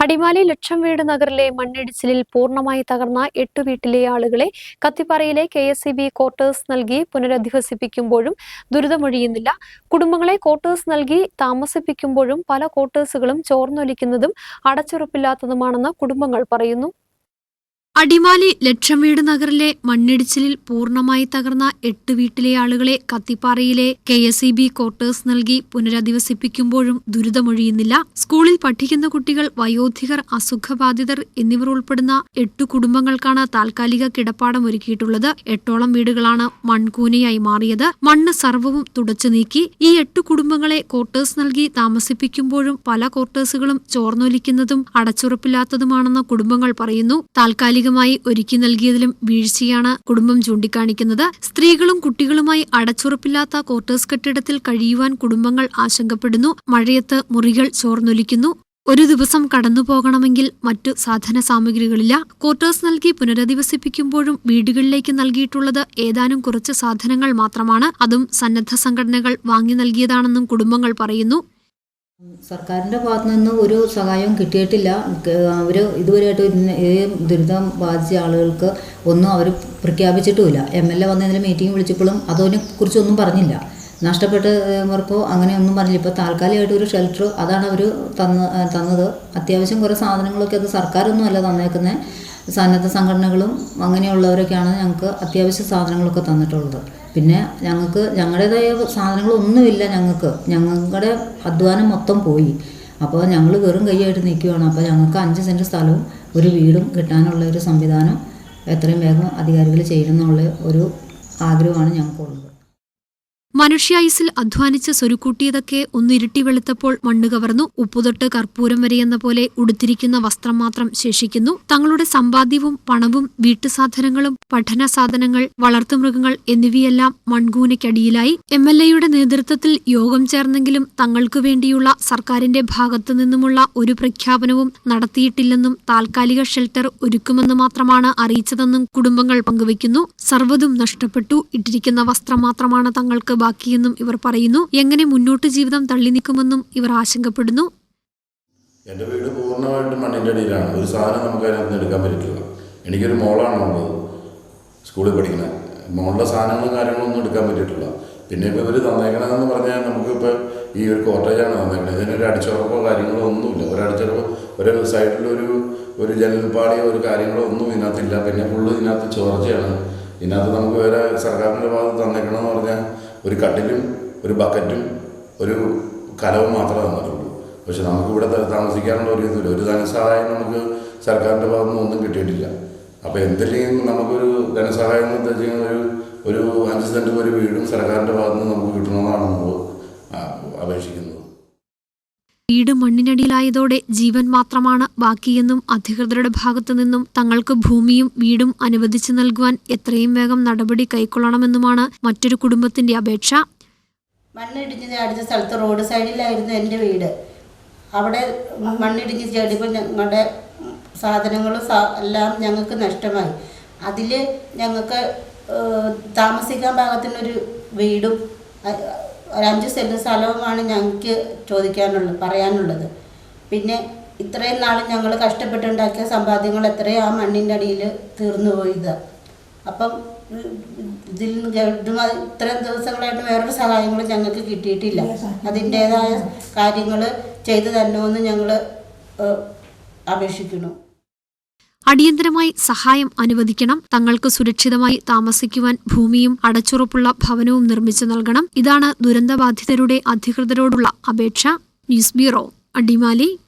അടിമാലി ലക്ഷം വീട് നഗറിലെ മണ്ണിടിച്ചിലിൽ പൂർണമായി തകർന്ന എട്ട് വീട്ടിലെ ആളുകളെ കത്തിപ്പാറയിലെ K S C B quarters നൽകി പുനരധിവസിപ്പിക്കുമ്പോഴും ദുരിതമൊഴിയുന്നില്ല. കുടുംബങ്ങളെ ക്വാർട്ടേഴ്സ് നൽകി താമസിപ്പിക്കുമ്പോഴും പല ക്വാർട്ടേഴ്സുകളും ചോർന്നൊലിക്കുന്നതും അടച്ചുറപ്പില്ലാത്തതുമാണെന്ന് കുടുംബങ്ങൾ പറയുന്നു. അടിമാലി ലക്ഷംവീട് നഗറിലെ മണ്ണിടിച്ചിലിൽ പൂർണമായി തകർന്ന എട്ട് വീട്ടിലെ ആളുകളെ കത്തിപ്പാറയിലെ K S E B quarters നൽകി പുനരധിവസിപ്പിക്കുമ്പോഴും ദുരിതമൊഴിയുന്നില്ല. സ്കൂളിൽ പഠിക്കുന്ന കുട്ടികൾ വയോധികർ അസുഖബാധിതർ എന്നിവർ ഉൾപ്പെടുന്ന എട്ടു കുടുംബങ്ങൾക്കാണ് താൽക്കാലിക കിടപ്പാടം ഒരുക്കിയിട്ടുള്ളത്. എട്ടോളം വീടുകളാണ് മൺകൂനയായി മാറിയത്. മണ്ണ് സർവവും തുടച്ചു നീക്കി. ഈ എട്ടു കുടുംബങ്ങളെ ക്വാർട്ടേഴ്സ് നൽകി താമസിപ്പിക്കുമ്പോഴും പല ക്വാർട്ടേഴ്സുകളും ചോർന്നൊലിക്കുന്നതും അടച്ചുറപ്പില്ലാത്തതുമാണെന്ന് കുടുംബങ്ങൾ പറയുന്നു. താൽക്കാലികമായി ഒരുക്കി നൽകിയതിലും വീഴ്ചയാണ് കുടുംബം ചൂണ്ടിക്കാണിക്കുന്നത്. സ്ത്രീകളും കുട്ടികളുമായി അടച്ചുറപ്പില്ലാത്ത ക്വാർട്ടേഴ്സ് കെട്ടിടത്തിൽ കഴിയുവാൻ കുടുംബങ്ങൾ ആശങ്കപ്പെടുന്നു. മഴയത്ത് മുറികൾ ചോർന്നൊലിക്കുന്നു. ഒരു ദിവസം കടന്നു പോകണമെങ്കിൽ മറ്റു സാധന സാമഗ്രികളില്ല. ക്വാർട്ടേഴ്സ് നൽകി പുനരധിവസിപ്പിക്കുമ്പോഴും വീടുകളിലേക്ക് നൽകിയിട്ടുള്ളത് ഏതാനും കുറച്ച് സാധനങ്ങൾ മാത്രമാണ്. അതും സന്നദ്ധ സംഘടനകൾ വാങ്ങി നൽകിയതാണെന്നും കുടുംബങ്ങൾ പറയുന്നു. സർക്കാരിന്റെ ഭാഗത്തു നിന്ന് ഒരു സഹായവും കിട്ടിയിട്ടില്ല. അവർ ഇതുവരെയായിട്ട് ഈ ദുരിതം ബാധിച്ച ആളുകൾക്ക് ഒന്നും അവർ പ്രഖ്യാപിച്ചിട്ടുമില്ല. എം എൽ എ വന്നതിന് മീറ്റിംഗ് വിളിച്ചപ്പോഴും അതിനെ കുറിച്ചൊന്നും പറഞ്ഞില്ല. നഷ്ടപ്പെട്ടവർക്കോ അങ്ങനെയൊന്നും പറഞ്ഞില്ല. ഇപ്പോൾ താൽക്കാലികമായിട്ട് ഒരു ഷെൽട്ടർ അതാണ് അവർ തന്ന തന്നത്. അത്യാവശ്യം കുറേ സാധനങ്ങളൊക്കെ അത് സർക്കാരൊന്നും അല്ല തന്നേക്കുന്നത് സന്നദ്ധ സംഘടനകളും അങ്ങനെയുള്ളവരൊക്കെയാണ് ഞങ്ങൾക്ക് അത്യാവശ്യ സാധനങ്ങളൊക്കെ തന്നിട്ടുള്ളത്. പിന്നെ ഞങ്ങൾക്ക് ഞങ്ങളുടേതായ സാധനങ്ങളൊന്നുമില്ല ഞങ്ങൾക്ക്. ഞങ്ങളുടെ അധ്വാനം മൊത്തം പോയി. അപ്പോൾ ഞങ്ങൾ വെറും കൈയായിട്ട് നിൽക്കുകയാണ്. അപ്പോൾ ഞങ്ങൾക്ക് അഞ്ച് സെന്റ് സ്ഥലവും ഒരു വീടും കിട്ടാനുള്ള ഒരു സംവിധാനം എത്രയും വേഗം അധികാരികൾ ചെയ്യണമെന്നുള്ള ഒരു ആഗ്രഹമാണ് ഞങ്ങൾക്കുള്ളത്. മനുഷ്യായുസിൽ അധ്വാനിച്ച് സ്വരുക്കൂട്ടിയതൊക്കെ ഒന്ന് ഇരുട്ടി വെളുത്തപ്പോൾ മണ്ണ് കവർന്നു. ഉപ്പുതൊട്ട് കർപ്പൂരം വരെയെന്ന പോലെ ഉടുത്തിരിക്കുന്ന വസ്ത്രം മാത്രം ശേഷിക്കുന്നു. തങ്ങളുടെ സമ്പാദ്യവും പണവും വീട്ടുസാധനങ്ങളും പഠന സാധനങ്ങൾ വളർത്തുമൃഗങ്ങൾ എന്നിവയെല്ലാം മൺകൂനയ്ക്കടിയിലായി. എം എൽ എയുടെ നേതൃത്വത്തിൽ യോഗം ചേർന്നെങ്കിലും തങ്ങൾക്കു വേണ്ടിയുള്ള സർക്കാരിന്റെ ഭാഗത്തു നിന്നുമുള്ള ഒരു പ്രഖ്യാപനവും നടത്തിയിട്ടില്ലെന്നും താൽക്കാലിക ഷെൽട്ടർ ഒരുക്കുമെന്ന് മാത്രമാണ് അറിയിച്ചതെന്നും കുടുംബങ്ങൾ പങ്കുവയ്ക്കുന്നു. സർവതും നഷ്ടപ്പെട്ടു. ഇട്ടിരിക്കുന്ന വസ്ത്രം മാത്രമാണ് തങ്ങൾക്ക് ബാക്കിയെന്നും ഇവർ പറയുന്നു. എങ്ങനെ മുന്നോട്ട് ജീവിതം തള്ളി നീക്കുമെന്നും ഇവർ ആശങ്കപ്പെടുന്നു. എന്റെ വീട് പൂർണമായിട്ടും മണ്ണിന്റെ അടിയിലാണ്. ഒരു സാധനം നമുക്ക് അതിനകത്ത് എടുക്കാൻ പറ്റില്ല. എനിക്കൊരു മോളാണ് ഉള്ളത്. സ്കൂളിൽ പഠിക്കുന്നത് മോളുടെ സാധനങ്ങളും കാര്യങ്ങളും ഒന്നും എടുക്കാൻ പറ്റിയിട്ടില്ല. പിന്നെ ഇപ്പോൾ ഇവർ തന്നേക്കണമെന്ന് പറഞ്ഞാൽ നമുക്കിപ്പോൾ ഈ ഒരു കോട്ടേജാണ് തന്നേക്കണത്. ഇതിനൊരു അടിച്ചുറപ്പോ കാര്യങ്ങളോ ഒന്നുമില്ല. ഒരു അടിച്ചുറപ്പ് ഒരു സൈഡിലൊരു ഒരു ജനൽപ്പാടിയോ ഒരു കാര്യങ്ങളോ ഒന്നും ഇതിനകത്തില്ല. പിന്നെ ഫുള്ള് ഇതിനകത്ത് ചോർച്ചയാണ്. ഇതിനകത്ത് നമുക്ക് വേറെ സർക്കാരിന്റെ ഭാഗത്ത് തന്നേക്കണമെന്ന് പറഞ്ഞാൽ ഒരു കട്ടിലും ഒരു ബക്കറ്റും ഒരു കലവും മാത്രമേ തന്നിട്ടുള്ളൂ. പക്ഷെ നമുക്കിവിടെ താമസിക്കാനുള്ള ഒരു ഇതില്ല ഒരു ധനസഹായം നമുക്ക് സർക്കാരിന്റെ ഭാഗത്തു നിന്നൊന്നും കിട്ടിയിട്ടില്ല. അപ്പോൾ എന്തെങ്കിലും നമുക്കൊരു ധനസഹായം എന്ന് വെച്ചാൽ ഒരു ഒരു അഞ്ച് സെന്റ് ഒരു വീടും സർക്കാരിന്റെ ഭാഗത്തു നിന്ന് നമുക്ക് കിട്ടണമെന്നാണ് നമ്മൾ അപേക്ഷിക്കുന്നത്. വീട് മണ്ണിനടിയിലായതോടെ ജീവൻ മാത്രമാണ് ബാക്കിയെന്നും അധികൃതരുടെ ഭാഗത്തു നിന്നും തങ്ങൾക്ക് ഭൂമിയും വീടും അനുവദിച്ചു നൽകുവാൻ എത്രയും വേഗം നടപടി കൈക്കൊള്ളണമെന്നുമാണ് മറ്റൊരു കുടുംബത്തിന്റെ അപേക്ഷ. മണ്ണിടിഞ്ഞ് ചാടിച്ച സ്ഥലത്ത് റോഡ് സൈഡിലായിരുന്നു എന്റെ വീട്. അവിടെ മണ്ണിടിഞ്ഞ് ചാടിയപ്പോൾ ഞങ്ങളുടെ സാധനങ്ങളും എല്ലാം ഞങ്ങൾക്ക് നഷ്ടമായി. അതിൽ ഞങ്ങൾക്ക് താമസിക്കാൻ പാകത്തിനൊരു വീടും അ- ഒരു അഞ്ച് സെന്റ് സ്ഥലവുമാണ് ഞങ്ങൾക്ക് ചോദിക്കാനുള്ളത് പറയാനുള്ളത്. പിന്നെ ഇത്രയും നാൾ ഞങ്ങൾ കഷ്ടപ്പെട്ടുണ്ടാക്കിയ സമ്പാദ്യങ്ങൾ എത്രയും ആ മണ്ണിന്റെ അടിയിൽ തീർന്നു പോയത് അപ്പം ഇതിൽ ഗവൺമെന്റ് ഇത്രയും ദിവസങ്ങളായിട്ട് വേറൊരു സഹായങ്ങളും ഞങ്ങൾക്ക് കിട്ടിയിട്ടില്ല. അതിന്റേതായ കാര്യങ്ങൾ ചെയ്തു തരണമെന്ന് ഞങ്ങൾ അപേക്ഷിക്കുന്നു. അടിയന്തരമായി സഹായം അനുവദിക്കണം. തങ്ങൾക്ക് സുരക്ഷിതമായി താമസിക്കുവാൻ ഭൂമിയും അടച്ചുറപ്പുള്ള ഭവനവും നിർമ്മിച്ചു നൽകണം. ഇതാണ് ദുരന്തബാധിതരുടെ അധികൃതരോടുള്ള അപേക്ഷ. News bureau Adimali.